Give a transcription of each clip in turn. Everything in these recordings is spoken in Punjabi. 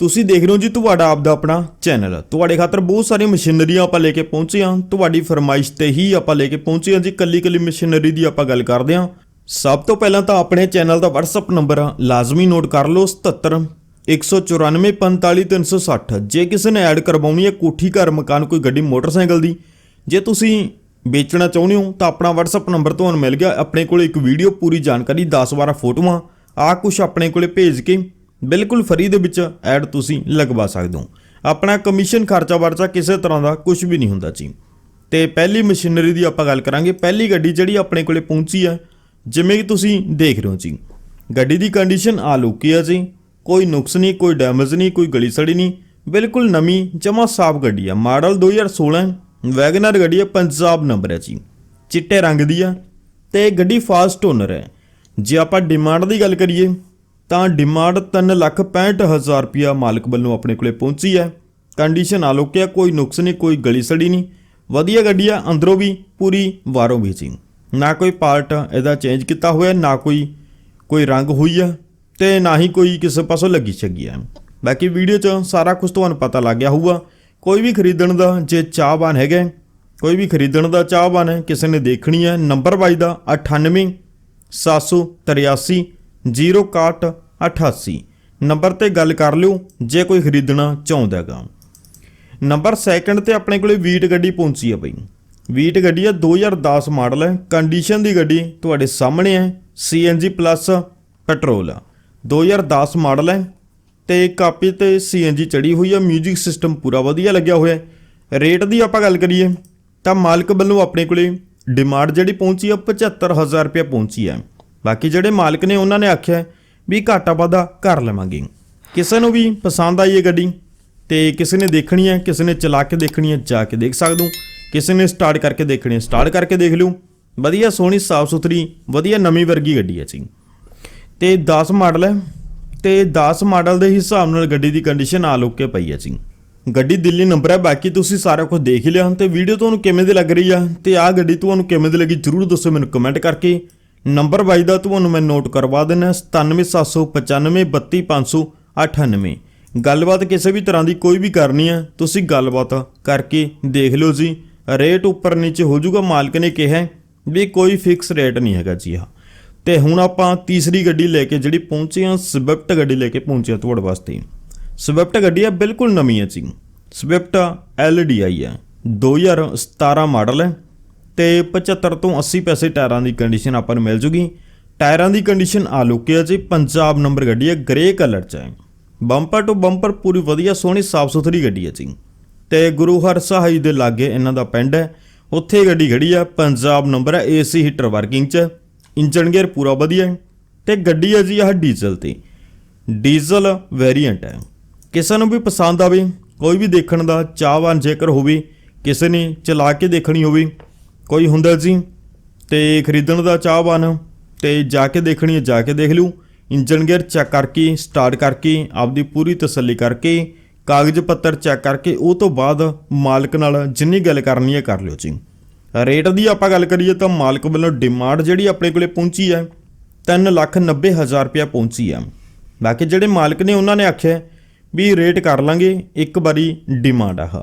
ਤੁਸੀਂ ਦੇਖ ਰਹੇ ਹੋ ਜੀ ਤੁਹਾਡਾ ਆਪਦਾ ਆਪਣਾ ਚੈਨਲ। ਤੁਹਾਡੇ ਖਾਤਰ ਬਹੁਤ ਸਾਰੀਆਂ ਮਸ਼ੀਨਰੀਆਂ ਆਪਾਂ ਲੈ ਕੇ ਪਹੁੰਚੇ ਹਾਂ। ਤੁਹਾਡੀ ਫਰਮਾਇਸ਼ ਤੇ ਹੀ ਆਪਾਂ ਲੈ ਕੇ ਪਹੁੰਚੇ ਹਾਂ ਜੀ। ਕੱਲੀ ਕੱਲੀ ਮਸ਼ੀਨਰੀ ਦੀ ਆਪਾਂ ਗੱਲ ਕਰਦੇ ਹਾਂ। ਸਭ ਤੋਂ ਪਹਿਲਾਂ ਤਾਂ ਆਪਣੇ ਚੈਨਲ ਦਾ WhatsApp ਨੰਬਰ ਲਾਜ਼ਮੀ ਨੋਟ ਕਰ ਲਓ 77 194 45 360 ਜੇ ਕਿਸੇ ਨੇ ਐਡ ਕਰਵਾਉਣੀ ਹੈ ਕੋਠੀ, ਘਰ, ਮਕਾਨ, ਕੋਈ ਗੱਡੀ, ਮੋਟਰਸਾਈਕਲ ਦੀ, ਜੇ ਤੁਸੀਂ ਵੇਚਣਾ ਚਾਹੁੰਦੇ ਹੋ, ਤਾਂ ਆਪਣਾ WhatsApp ਨੰਬਰ ਤੁਹਾਨੂੰ ਮਿਲ ਗਿਆ। ਆਪਣੇ ਕੋਲ ਇੱਕ ਵੀਡੀਓ, ਪੂਰੀ ਜਾਣਕਾਰੀ 10-12 ਫੋਟੋਆਂ। ਆ ਕੁਝ ਆਪਣੇ ਕੋਲੇ ਭੇਜ ਕੇ ਬਿਲਕੁਲ ਫਰੀ ਦੇ ਵਿੱਚ ਐਡ ਤੁਸੀਂ ਲਗਵਾ ਸਕਦੇ ਹੋ। ਆਪਣਾ ਕਮਿਸ਼ਨ ਖਰਚਾ ਵਰਚਾ ਕਿਸੇ ਤਰ੍ਹਾਂ ਦਾ ਕੁਝ ਵੀ ਨਹੀਂ ਹੁੰਦਾ ਜੀ। ਤੇ ਪਹਿਲੀ ਮਸ਼ੀਨਰੀ ਦੀ ਆਪਾਂ ਗੱਲ ਕਰਾਂਗੇ। ਪਹਿਲੀ ਗੱਡੀ ਜਿਹੜੀ ਆਪਣੇ ਕੋਲੇ ਪਹੁੰਚੀ ਹੈ, ਜਿਵੇਂ ਕਿ ਤੁਸੀਂ ਦੇਖ ਰਹੇ ਹੋ ਜੀ। ਗੱਡੀ ਦੀ ਕੰਡੀਸ਼ਨ ਆ ਲੁਕੀ ਹੈ ਜੀ। ਕੋਈ ਨੁਕਸ ਨਹੀਂ, ਕੋਈ ਡੈਮੇਜ ਨਹੀਂ, ਕੋਈ ਗਲੀ ਸੜੀ ਨਹੀਂ। ਬਿਲਕੁਲ ਨਵੀਂ, ਜਮਾ ਸਾਫ਼ ਗੱਡੀ ਹੈ। ਮਾਡਲ 2016 ਵੈਗਨਰ ਗੱਡੀ ਹੈ, ਪੰਜਾਬ ਨੰਬਰ ਹੈ ਜੀ। ਚਿੱਟੇ ਰੰਗ ਦੀ ਆ ਤੇ ਗੱਡੀ ਫਾਸਟ ਓਨਰ ਹੈ। ਜੇ ਆਪਾਂ ਡਿਮਾਂਡ ਦੀ ਗੱਲ ਕਰੀਏ ਤਾਂ ਡਿਮਾਂਡ 365000 ਰੁਪਿਆ ਮਾਲਕ ਵੱਲੋਂ ਆਪਣੇ ਕੋਲੇ ਪਹੁੰਚੀ ਹੈ। ਕੰਡੀਸ਼ਨ ਆ ਆਲੋਕਿਆ ਕੋਈ ਨੁਕਸ ਨਹੀਂ, ਕੋਈ ਗਲੀ ਸੜੀ ਨਹੀਂ। ਵਧੀਆ ਗੱਡੀ ਆ ਅੰਦਰੋਂ ਵੀ, ਪੂਰੀ ਵਾਰੋਂ ਵੀ ਸੀ। ਨਾ ਕੋਈ ਪਾਰਟ ਇਹਦਾ ਚੇਂਜ ਕੀਤਾ ਹੋਇਆ, ਨਾ ਕੋਈ ਕੋਈ ਰੰਗ ਹੋਈ ਆ ਤੇ ਨਾ ਹੀ ਕੋਈ ਕਿਸੇ ਪਾਸੋਂ ਲੱਗੀ ਛੱਗੀ ਆ। ਬਾਕੀ ਵੀਡੀਓ 'ਚ ਸਾਰਾ ਕੁਝ ਤੁਹਾਨੂੰ ਪਤਾ ਲੱਗ ਗਿਆ ਹੋਊਗਾ। ਕੋਈ ਵੀ ਖਰੀਦਣ ਦਾ ਜੇ ਚਾਹਵਾਨ ਹੈਗਾ, ਕੋਈ ਵੀ ਖਰੀਦਣ ਦਾ ਚਾਹਵਾਨ ਹੈ, ਕਿਸੇ ਨੇ ਦੇਖਣੀ ਹੈ, ਨੰਬਰ ਵਾਈ ਦਾ 98 783 061 88 ਨੰਬਰ ਤੇ ਗੱਲ ਕਰ ਲਿਓ, ਜੇ ਕੋਈ ਖਰੀਦਣਾ ਚਾਹੁੰਦਾ ਹੈਗਾ। ਨੰਬਰ ਸੈਕੰਡ ਤੇ ਆਪਣੇ ਕੋਲੇ ਵੀਟ ਗੱਡੀ ਪਹੁੰਚੀ ਹੈ ਬਈ। ਵੀਟ ਗੱਡੀ ਹੈ 2010 ਮਾਡਲ ਹੈ। ਕੰਡੀਸ਼ਨ ਦੀ ਗੱਡੀ ਤੁਹਾਡੇ ਸਾਹਮਣੇ ਹੈ। CNG ਪਲੱਸ ਪੈਟਰੋਲ 2010 ਮਾਡਲ ਹੈ ਤੇ ਕਾਪੀ ਤੇ CNG ਚੜੀ ਹੋਈ ਆ। 뮤직 ਸਿਸਟਮ ਪੂਰਾ ਵਧੀਆ ਲੱਗਿਆ ਹੋਇਆ ਹੈ। ਰੇਟ ਦੀ ਆਪਾਂ ਗੱਲ ਕਰੀਏ, ਤਾਂ ਮਾਲਕ ਵੱਲੋਂ ਆਪਣੇ ਕੋਲੇ ਡਿਮਾਂਡ ਜਿਹੜੀ ਪਹੁੰਚੀ ਹੈ 75000 ਰੁਪਏ ਪਹੁੰਚੀ ਹੈ ਬਾਕੀ ਜਿਹੜੇ ਮਾਲਕ ਨੇ ਉਹਨਾਂ ਨੇ ਆਖਿਆ ਵੀ ਘਾਟਾ ਵਾਧਾ ਕਰ ਲਵਾਂਗੇ। ਕਿਸੇ ਨੂੰ ਵੀ ਪਸੰਦ ਆਈ ਇਹ ਗੱਡੀ ਤੇ ਕਿਸੇ ਨੇ ਦੇਖਣੀ ਹੈ, ਕਿਸੇ ਨੇ ਚਲਾ ਕੇ ਦੇਖਣੀ ਹੈ, ਜਾ ਕੇ ਦੇਖ ਸਕਦੇ ਕਿਸੇ ਨੇ ਸਟਾਰਟ ਕਰਕੇ ਦੇਖਣੀ ਹੈ ਸਟਾਰਟ ਕਰਕੇ ਦੇਖ ਲਿਓ। ਵਧੀਆ ਸੋਹਣੀ ਸਾਫ਼ ਸੁਥਰੀ ਵਧੀਆ ਨਵੀਂ ਵਰਗੀ ਗੱਡੀ ਹੈ ਜੀ। ਤੇ 10 ਮਾਡਲ ਹੈ ਤੇ 10 ਮਾਡਲ ਦੇ ਹਿਸਾਬ ਨਾਲ ਗੱਡੀ ਦੀ ਕੰਡੀਸ਼ਨ ਆ ਲੋਕੇ ਪਈ ਹੈ ਜੀ। ਗੱਡੀ ਦਿੱਲੀ ਨੰਬਰ ਹੈ, ਬਾਕੀ ਤੁਸੀਂ ਸਾਰਾ ਕੁਝ ਦੇਖ ਲਿਆ। ਹੁਣ ਤੇ ਵੀਡੀਓ ਤੁਹਾਨੂੰ ਕਿਵੇਂ ਦੀ ਲੱਗ ਰਹੀ ਆ? ਤੇ ਆਹ ਗੱਡੀ ਤੁਹਾਨੂੰ ਕਿਵੇਂ ਦੀ ਲੱਗੀ? ਜਰੂਰ ਦੱਸੋ ਮੈਨੂੰ ਕਮੈਂਟ ਕਰਕੇ। ਨੰਬਰ ਵਾਈ ਦਾ ਤੁਹਾਨੂੰ ਮੈਂ ਨੋਟ ਕਰਵਾ ਦਿੰਦਾ 9775932598 ਗੱਲਬਾਤ ਕਿਸੇ ਵੀ ਤਰ੍ਹਾਂ ਦੀ ਕੋਈ ਵੀ ਕਰਨੀ ਹੈ ਤੁਸੀਂ ਗੱਲਬਾਤ ਕਰਕੇ ਦੇਖ ਲਿਓ ਜੀ। ਰੇਟ ਉੱਪਰ ਨੀਚੇ ਹੋ ਜਾਊਗਾ, ਮਾਲਕ ਨੇ ਕਿਹਾ ਵੀ ਕੋਈ ਫਿਕਸ ਰੇਟ ਨਹੀਂ ਹੈਗਾ ਜੀ ਹਾਂ ਤੇ ਹੁਣ ਆਪਾਂ ਤੀਸਰੀ ਗੱਡੀ ਲੈ ਕੇ ਜਿਹੜੀ ਪਹੁੰਚੇ ਹਾਂ, ਸਵਿਫਟ ਗੱਡੀ ਲੈ ਕੇ ਪਹੁੰਚੇ ਹਾਂ ਤੁਹਾਡੇ ਵਾਸਤੇ। ਸਵਿਫਟ ਗੱਡੀ ਆ, ਬਿਲਕੁਲ ਨਵੀਂ ਹੈ ਜੀ। ਸਵਿਫਟ ਐਲਡੀਆਈ ਹੈ 2017 ਮਾਡਲ ਹੈ। ਤੇ 75 ਤੋਂ 80 ਪੈਸੇ ਟਾਇਰਾਂ ਦੀ ਕੰਡੀਸ਼ਨ ਆਪਾਂ ਨੂੰ ਮਿਲ ਜੂਗੀ। ਟਾਇਰਾਂ ਦੀ ਕੰਡੀਸ਼ਨ ਆ ਲੁਕੀ ਹੈ ਜੀ, ਪੰਜਾਬ ਨੰਬਰ ਗੱਡੀ ਹੈ ਗ੍ਰੇ ਕਲਰ ਚ ਹੈ। ਬੰਪਰ ਟੂ ਬੰਪਰ ਪੂਰੀ ਵਧੀਆ, ਸੋਹਣੀ ਸਾਫ਼ ਸੁਥਰੀ ਗੱਡੀ ਹੈ ਜੀ। ਤੇ ਗੁਰੂ ਹਰ ਸਹਾਈ ਦੇ ਲਾਗੇ ਇਹਨਾਂ ਦਾ ਪਿੰਡ ਹੈ। ਉੱਥੇ ਗੱਡੀ ਖੜੀ ਆ, ਪੰਜਾਬ ਨੰਬਰ ਹੈ ਏਸੀ ਹੀਟਰ ਵਰਕਿੰਗ ਚ। ਇੰਜਨ ਗੇਅਰ ਪੂਰਾ ਵਧੀਆ ਹੈ। ਤੇ ਗੱਡੀ ਹੈ ਜੀ, ਆਹ ਡੀਜ਼ਲ ਤੇ ਡੀਜ਼ਲ ਵੇਰੀਐਂਟ ਹੈ। ਕਿਸੇ ਨੂੰ ਵੀ ਪਸੰਦ ਆਵੇ, ਕੋਈ ਵੀ ਦੇਖਣ ਦਾ, ਚਾਹਵਾਨ ਜੇਕਰ ਹੋਵੇ, ਕਿਸੇ ਨੇ ਚਲਾ ਕੇ ਦੇਖਣੀ ਹੋਵੇ ਕੋਈ ਹੁੰਦਾ ਜੀ ਤੇ ਖਰੀਦਣ ਦਾ ਚਾਹਵਾਨ ਤੇ ਜਾ ਕੇ ਦੇਖਣੀ ਹੈ, ਜਾ ਕੇ ਦੇਖ ਲਿਓ ਇੰਜਨ ਗੇਅਰ ਚੈੱਕ ਕਰਕੇ ਸਟਾਰਟ ਕਰਕੇ, ਆਪਦੀ ਪੂਰੀ ਤਸੱਲੀ ਕਰਕੇ, ਕਾਗਜ਼ ਪੱਤਰ ਚੈੱਕ ਕਰਕੇ, ਉਹ ਤੋਂ ਬਾਅਦ ਮਾਲਕ ਨਾਲ ਜਿੰਨੀ ਗੱਲ ਕਰਨੀ ਹੈ ਕਰ ਲਿਓ ਜੀ। ਰੇਟ ਦੀ ਆਪਾਂ ਗੱਲ ਕਰੀਏ ਤਾਂ ਮਾਲਕ ਵੱਲੋਂ ਡਿਮਾਂਡ ਜਿਹੜੀ ਆਪਣੇ ਕੋਲੇ ਪਹੁੰਚੀ ਹੈ 390000 ਰੁਪਇਆ ਪਹੁੰਚੀ ਹੈ। ਬਾਕੀ ਜਿਹੜੇ ਮਾਲਕ ਨੇ ਉਹਨਾਂ ਨੇ ਆਖਿਆ ਵੀ ਰੇਟ ਕਰ ਲਾਂਗੇ, ਇੱਕ ਵਾਰੀ ਡਿਮਾਂਡ ਆਹ।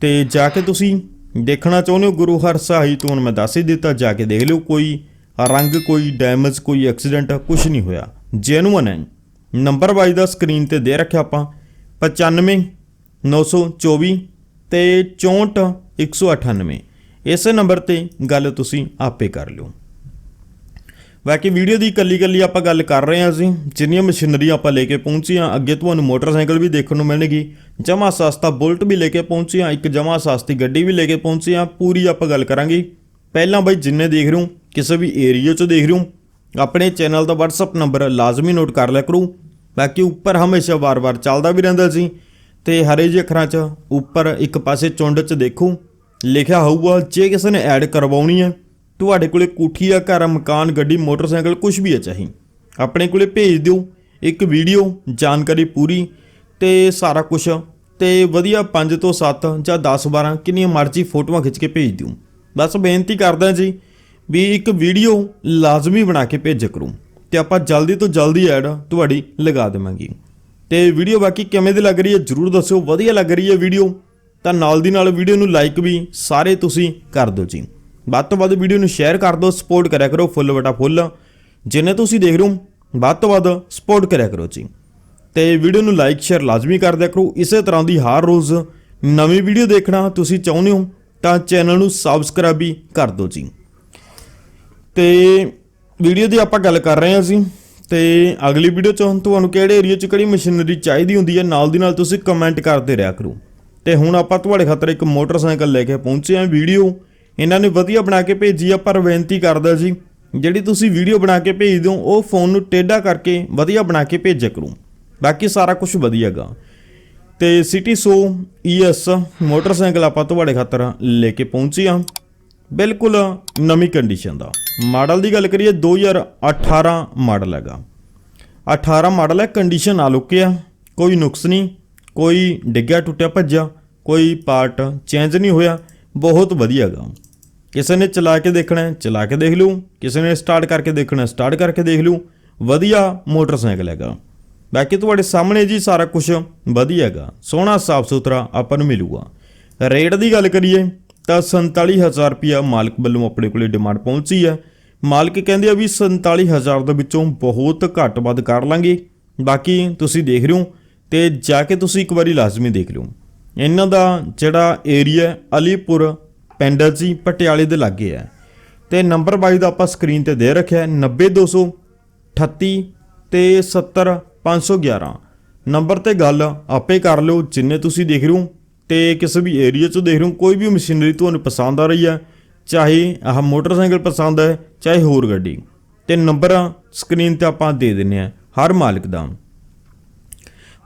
ਤੇ ਜਾ ਕੇ ਤੁਸੀਂ ਦੇਖਣਾ ਚਾਹੁੰਦੇ ਹੋ ਗੁਰੂ ਹਰ ਸਹਾਈ ਤੋਂ ਮੈਂ ਦੱਸ ਹੀ ਦਿੱਤਾ, ਜਾ ਕੇ ਦੇਖ ਲਿਓ, ਕੋਈ ਰੰਗ, ਕੋਈ ਡੈਮੇਜ ਕੋਈ ਐਕਸੀਡੈਂਟ ਕੁਝ ਨਹੀਂ ਹੋਇਆ। ਜੈਨੂਅਨ ਹੈ। ਨੰਬਰ ਵਾਈਜ਼ ਦਾ ਸਕਰੀਨ ਤੇ ਦੇ ਰੱਖਿਆ ਆਪਾਂ। 95 924 ਤੇ 64 198 ਇਸੇ ਨੰਬਰ ਤੇ ਗੱਲ ਤੁਸੀਂ ਆਪੇ ਕਰ ਲਿਓ। ਬਾਕੀ ਵੀਡੀਓ ਦੀ ਇਕੱਲੀ ਇਕੱਲੀ ਆਪਾਂ ਗੱਲ ਕਰ ਰਹੇ ਹਾਂ ਅਸੀਂ। ਜਿੰਨੀਆਂ ਮਸ਼ੀਨਰੀ ਆਪਾਂ ਲੈ ਕੇ ਪਹੁੰਚੇ ਹਾਂ, ਅੱਗੇ ਤੁਹਾਨੂੰ ਮੋਟਰਸਾਈਕਲ ਵੀ ਦੇਖਣ ਨੂੰ ਮਿਲਣਗੀ। ਜਮਾ ਸਸਤਾ ਬੁਲਟ ਵੀ ਲੈ ਕੇ ਪਹੁੰਚੇ ਹਾਂ, ਇੱਕ ਜਮਾ ਸਸਤੀ ਗੱਡੀ ਵੀ ਲੈ ਕੇ ਪਹੁੰਚੇ ਹਾਂ, ਪੂਰੀ ਆਪਾਂ ਗੱਲ ਕਰਾਂਗੇ। ਪਹਿਲਾਂ ਬਾਈ ਜਿੰਨੇ ਦੇਖ ਰਹੇ ਹੋ, ਕਿਸੇ ਵੀ ਏਰੀਆ 'ਚ ਦੇਖ ਰਹੇ ਹੋ, ਆਪਣੇ ਚੈਨਲ ਦਾ WhatsApp ਨੰਬਰ ਲਾਜ਼ਮੀ ਨੋਟ ਕਰ ਲਿਆ ਕਰੋ। ਬਾਕੀ ਉੱਪਰ ਹਮੇਸ਼ਾ ਵਾਰ-ਵਾਰ ਚੱਲਦਾ ਵੀ ਰਹਿੰਦਾ ਸੀ, ਤੇ ਹਰੇ ਜਿਹੇ ਅੱਖਰਾਂ 'ਚ ਉੱਪਰ ਇੱਕ ਪਾਸੇ ਚੁੰਡ 'ਚ ਦੇਖੋ, ਲਿਖਿਆ ਹੋਊਗਾ, ਜੇ ਕਿਸੇ ਨੇ ਐਡ ਕਰਵਾਉਣੀ ਹੈ ਤੁਹਾਡੇ ਕੋਲੇ ਕੋਠੀ ਆ ਘਰ ਆ, ਮਕਾਨ ਗੱਡੀ ਮੋਟਰਸਾਈਕਲ ਕੁਝ ਵੀ ਹੈ ਚਾਹੀ। ਆਪਣੇ ਕੋਲੇ ਭੇਜ ਦਿਓ ਇੱਕ ਵੀਡੀਓ ਜਾਣਕਾਰੀ ਪੂਰੀ ਤੇ ਸਾਰਾ ਕੁਝ ਤੇ ਵਧੀਆ 5 ਤੋਂ 7 ਜਾਂ 10 12 ਕਿੰਨੀਆਂ ਮਰਜ਼ੀ ਫੋਟੋਆਂ ਖਿੱਚ ਕੇ ਭੇਜ ਦਿਓ। ਬਸ ਬੇਨਤੀ ਕਰਦਾ ਜੀ ਵੀ ਇੱਕ ਵੀਡੀਓ ਲਾਜ਼ਮੀ ਬਣਾ ਕੇ ਭੇਜਿਆ ਕਰੋ ਤੇ ਆਪਾਂ ਜਲਦੀ ਤੋਂ ਜਲਦੀ ਐਡ ਤੁਹਾਡੀ ਲਗਾ ਦੇਵਾਂਗੇ। ਤੇ ਵੀਡੀਓ ਬਾਕੀ ਕਿਵੇਂ ਦੀ ਲੱਗ ਰਹੀ ਹੈ ਜਰੂਰ ਦੱਸਿਓ ਵਧੀਆ ਲੱਗ ਰਹੀ ਹੈ ਵੀਡੀਓ ਤਾਂ ਨਾਲ ਦੀ ਨਾਲ ਵੀਡੀਓ ਨੂੰ ਲਾਈਕ ਵੀ ਸਾਰੇ ਤੁਸੀਂ ਕਰ ਦਿਓ ਜੀ। ਵੱਧ ਤੋਂ ਵੱਧ ਵੀਡੀਓ ਨੂੰ ਸ਼ੇਅਰ ਕਰ ਦਿਓ ਸਪੋਰਟ ਕਰਿਆ ਕਰੋ, ਫੁੱਲ ਬਟਾ ਫੁੱਲ। ਜਿੰਨੇ ਤੁਸੀਂ ਦੇਖ ਰਹੇ ਹੋ, ਵੱਧ ਤੋਂ ਵੱਧ ਸਪੋਰਟ ਕਰਿਆ ਕਰੋ ਜੀ। ਤੇ ਵੀਡੀਓ ਨੂੰ ਲਾਈਕ ਸ਼ੇਅਰ ਲਾਜ਼ਮੀ ਕਰ ਦਿਆ ਕਰੋ। ਇਸੇ ਤਰ੍ਹਾਂ ਦੀ ਹਰ ਰੋਜ਼ ਨਵੀਂ ਵੀਡੀਓ ਦੇਖਣਾ ਤੁਸੀਂ ਚਾਹੁੰਦੇ ਹੋ, ਤਾਂ ਚੈਨਲ ਨੂੰ ਸਬਸਕ੍ਰਾਈਬ ਵੀ ਕਰ ਦਿਓ ਜੀ। ਤੇ ਵੀਡੀਓ ਦੀ ਆਪਾਂ ਗੱਲ ਕਰ ਰਹੇ ਹਾਂ ਅਸੀਂ ਤੇ ਅਗਲੀ ਵੀਡੀਓ ਚ ਤੁਹਾਨੂੰ ਕਿਹੜੇ ਏਰੀਆ ਚ ਕਿਹੜੀ ਮਸ਼ੀਨਰੀ ਚਾਹੀਦੀ ਹੁੰਦੀ ਹੈ, ਨਾਲ ਦੀ ਨਾਲ ਤੁਸੀਂ ਕਮੈਂਟ ਕਰਦੇ ਰਿਹਾ ਕਰੋ। ਤੇ ਹੁਣ ਆਪਾਂ ਤੁਹਾਡੇ ਖਾਤਰ ਇੱਕ ਮੋਟਰਸਾਈਕਲ ਲੈ ਕੇ ਪਹੁੰਚੇ ਹਾਂ ਵੀਡੀਓ। ਇਹਨਾਂ ਨੇ ਵਧੀਆ ਬਣਾ ਕੇ ਭੇਜੀ ਆ ਪਰ ਬੇਨਤੀ ਕਰਦਾ ਜੀ। ਜਿਹੜੀ ਤੁਸੀਂ ਵੀਡੀਓ ਬਣਾ ਕੇ ਭੇਜ ਹੋ, ਉਹ ਫੋਨ ਨੂੰ ਟੇਢਾ ਕਰਕੇ ਵਧੀਆ ਬਣਾ ਕੇ ਭੇਜਿਆ ਕਰੋ। ਬਾਕੀ ਸਾਰਾ ਕੁਝ ਵਧੀਆਗਾ। ਤੇ ਸਿਟੀ 100 ਈਐਸ ਮੋਟਰਸਾਈਕਲ ਆਪਾਂ ਤੁਹਾਡੇ ਖਾਤਰ ਲੈ ਕੇ ਪਹੁੰਚੇ ਹਾਂ। ਬਿਲਕੁਲ ਨਵੀਂ ਕੰਡੀਸ਼ਨ ਦਾ। ਮਾਡਲ ਦੀ ਗੱਲ ਕਰੀਏ 2018 ਮਾਡਲ ਹੈਗਾ। 18 ਮਾਡਲ ਹੈ ਕੰਡੀਸ਼ਨ ਆ। ਲੁਕਿਆ ਕੋਈ ਨੁਕਸ ਨਹੀਂ, ਕੋਈ ਡਿੱਗਿਆ, ਟੁੱਟਿਆ, ਭੱਜਿਆ, ਕੋਈ ਪਾਰਟ ਚੇਂਜ ਨਹੀਂ ਹੋਇਆ। ਬਹੁਤ ਵਧੀਆ ਹੈਗਾ ਕਿਸੇ ਨੇ ਚਲਾ ਕੇ ਦੇਖਣਾ ਚਲਾ ਕੇ ਦੇਖ ਲਓ ਕਿਸੇ ਨੇ ਸਟਾਰਟ ਕਰਕੇ ਦੇਖਣਾ ਸਟਾਰਟ ਕਰਕੇ ਦੇਖ ਲਓ ਵਧੀਆ ਮੋਟਰਸਾਈਕਲ ਹੈਗਾ। ਬਾਕੀ ਤੁਹਾਡੇ ਸਾਹਮਣੇ ਜੀ ਸਾਰਾ ਕੁਝ ਵਧੀਆ ਹੈਗਾ। ਸੋਹਣਾ ਸਾਫ਼ ਸੁਥਰਾ ਆਪਾਂ ਨੂੰ ਮਿਲੂਗਾ। ਰੇਟ ਦੀ ਗੱਲ ਕਰੀਏ ਤਾਂ 47000 ਰੁਪਿਆ ਮਾਲਕ ਵੱਲੋਂ ਆਪਣੇ ਕੋਲੇ ਡਿਮਾਂਡ ਪਹੁੰਚੀ ਹੈ। ਮਾਲਕ ਕਹਿੰਦੇ ਆ ਵੀ 47000 ਦੇ ਵਿੱਚੋਂ ਬਹੁਤ ਘੱਟ ਵੱਧ ਕਰ ਲਾਂਗੇ। ਬਾਕੀ ਤੁਸੀਂ ਦੇਖ ਰਹੇ ਹੋ ਤੇ ਜਾ ਕੇ ਤੁਸੀਂ ਇੱਕ ਵਾਰੀ ਲਾਜ਼ਮੀ ਦੇਖ ਲਿਓ ਇਹਨਾਂ ਦਾ ਜਿਹੜਾ ਏਰੀਆ ਅਲੀਪੁਰ ਪਿੰਡ ਜੀ ਪਟਿਆਲੇ ਦੇ ਲਾਗੇ ਹੈ। ਤੇ ਨੰਬਰ 22 ਦਾ ਆਪਾਂ ਸਕਰੀਨ ਤੇ ਦੇ ਰੱਖਿਆ ਹੈ 90238 ਤੇ 70511 ਨੰਬਰ ਤੇ ਗੱਲ ਆਪੇ ਕਰ ਲਿਓ, ਜਿੰਨੇ ਤੁਸੀਂ ਦੇਖ ਰਹੇ ਹੋ ਤੇ ਕਿਸੇ ਵੀ ਏਰੀਆ 'ਚੋਂ ਦੇਖ ਰਹੇ ਹੋ, ਕੋਈ ਵੀ ਮਸ਼ੀਨਰੀ ਤੁਹਾਨੂੰ ਪਸੰਦ ਆ ਰਹੀ ਹੈ, ਚਾਹੇ ਆਹ ਮੋਟਰਸਾਈਕਲ ਪਸੰਦ ਹੈ, ਚਾਹੇ ਹੋਰ ਗੱਡੀ। ਤੇ ਨੰਬਰ ਸਕਰੀਨ ਤੇ ਆਪਾਂ ਦੇ ਦਿੰਨੇ ਆ ਹਰ ਮਾਲਕ ਦਾ।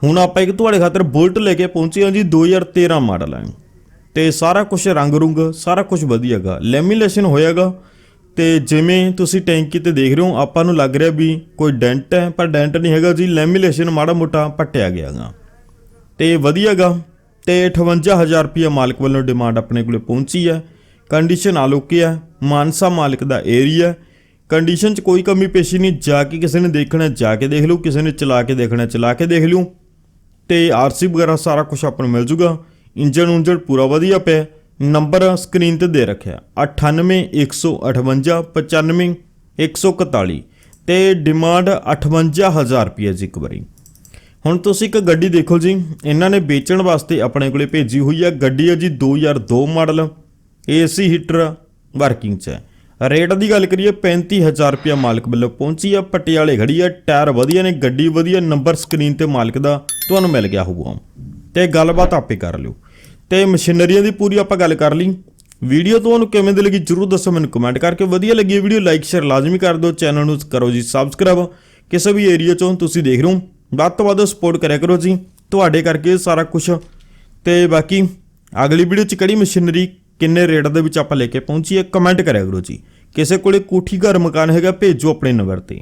ਹੁਣ ਆਪਾਂ ਇੱਕ ਤੁਹਾਡੇ ਖਾਤਰ ਬੁਲਟ ਲੈ ਕੇ ਪਹੁੰਚੇ ਹਾਂ ਜੀ 2013 ਮਾਡਲ ਹੈ। ਤੇ ਸਾਰਾ ਕੁਝ ਰੰਗ ਰੁੰਗ, ਸਾਰਾ ਕੁਝ ਵਧੀਆਗਾ ਲੈਮੀਨੇਸ਼ਨ ਹੋਇਆਗਾ। ਤੇ ਜਿਵੇਂ ਤੁਸੀਂ ਟੈਂਕੀ ਤੇ ਦੇਖ ਰਹੇ ਹੋ, ਆਪਾਂ ਨੂੰ ਲੱਗ ਰਿਹਾ ਵੀ ਕੋਈ ਡੈਂਟ ਹੈ, ਪਰ ਡੈਂਟ ਨਹੀਂ ਹੈਗਾ ਜੀ। ਲੈਮੀਨੇਸ਼ਨ ਮਾੜਾ ਮੋਟਾ ਪੱਟਿਆ ਗਿਆਗਾ ਤੇ ਵਧੀਆਗਾ ਤੇ 58000 ਰੁਪਏ ਮਾਲਕ ਵੱਲੋਂ ਡਿਮਾਂਡ ਆਪਣੇ ਕੋਲੇ ਪਹੁੰਚੀ ਹੈ। ਕੰਡੀਸ਼ਨ ਆਲੋਕੀ ਹੈ। ਮਾਨਸਾ ਮਾਲਕ ਦਾ ਏਰੀਆ ਕੰਡੀਸ਼ਨ 'ਚ ਕੋਈ ਕਮੀ ਪੇਸ਼ੀ ਨਹੀਂ। ਜਾ ਕੇ ਕਿਸੇ ਨੇ ਦੇਖਣਾ, ਜਾ ਕੇ ਦੇਖ ਲਓ। ਕਿਸੇ ਨੇ ਚਲਾ ਕੇ ਦੇਖਣਾ, ਚਲਾ ਕੇ ਦੇਖ ਲਿਓ। ਤੇ ਆਰਸੀ ਵਗੈਰਾ ਸਾਰਾ ਕੁਝ ਆਪਾਂ ਨੂੰ ਮਿਲ ਜੂਗਾ। ਇੰਜਣ ਉਂਜਨ ਪੂਰਾ ਵਧੀਆ ਪਿਆ। ਨੰਬਰ ਸਕਰੀਨ ਤੇ ਦੇ ਰੱਖਿਆ। 9815 95 141 ਤੇ ਡਿਮਾਂਡ 58000 ਰੁਪਏ ਜੀ ਇੱਕ ਵਾਰੀ। ਹੁਣ ਤੁਸੀਂ ਇੱਕ ਗੱਡੀ ਦੇਖੋ ਜੀ। ਇਹਨਾਂ ਨੇ ਵੇਚਣ ਵਾਸਤੇ ਆਪਣੇ ਕੋਲੇ ਭੇਜੀ ਹੋਈ ਹੈ ਗੱਡੀ ਹੈ ਜੀ 2002 ਮਾਡਲ। ਏਸੀ ਹੀਟਰ ਵਰਕਿੰਗ 'ਚ ਹੈ। ਰੇਟ ਦੀ ਗੱਲ ਕਰੀਏ 35000 ਰੁਪਏ ਮਾਲਕ ਵੱਲੋਂ ਪਹੁੰਚੀ ਆ। ਪਟਿਆਲੇ ਖੜੀ ਆ। ਟਾਇਰ ਵਧੀਆ ਨੇ। ਗੱਡੀ ਵਧੀਆ। ਨੰਬਰ ਸਕਰੀਨ ਤੇ ਮਾਲਕ ਦਾ ਤੁਹਾਨੂੰ ਮਿਲ ਗਿਆ ਹੋਊਗਾ। ਤੇ ਗੱਲਬਾਤ ਆਪੇ ਕਰ ਲਿਓ। ਤੇ ਮਸ਼ੀਨਰੀਆਂ ਦੀ ਪੂਰੀ ਆਪਾਂ ਗੱਲ ਕਰ ਲਈ। ਵੀਡੀਓ ਤੁਹਾਨੂੰ ਕਿਵੇਂ ਦੀ ਲੱਗੀ ਜਰੂਰ ਦੱਸੋ ਮੈਨੂੰ ਕਮੈਂਟ ਕਰਕੇ। ਵਧੀਆ ਲੱਗੀ ਵੀਡੀਓ ਲਾਈਕ ਸ਼ੇਅਰ ਲਾਜ਼ਮੀ ਕਰ ਦਿਓ। ਚੈਨਲ ਨੂੰ ਕਰੋ ਜੀ ਸਬਸਕ੍ਰਾਈਬ ਕਿਸੇ ਵੀ ਏਰੀਆ ਚੋਂ ਤੁਸੀਂ ਦੇਖ ਰਹੇ ਹੋ। ਵੱਧ ਤੋਂ ਵੱਧ ਸਪੋਰਟ ਕਰਿਆ ਕਰੋ ਜੀ। ਤੁਹਾਡੇ ਕਰਕੇ ਸਾਰਾ ਕੁਝ ਤੇ ਬਾਕੀ ਅਗਲੀ ਵੀਡੀਓ ਚ ਕਿਹੜੀ ਮਸ਼ੀਨਰੀ, ਕਿੰਨੇ ਰੇਟ ਦੇ ਵਿੱਚ ਆਪਾਂ ਲੈ ਕੇ ਪਹੁੰਚੀਏ ਕਮੈਂਟ ਕਰਿਆ ਕਰੋ ਜੀ। ਕਿਸੇ ਕੋਲੇ ਕੋਠੀ ਘਰ ਮਕਾਨ ਹੈਗਾ, ਭੇਜੋ ਆਪਣੇ ਨੰਬਰ ਤੇ।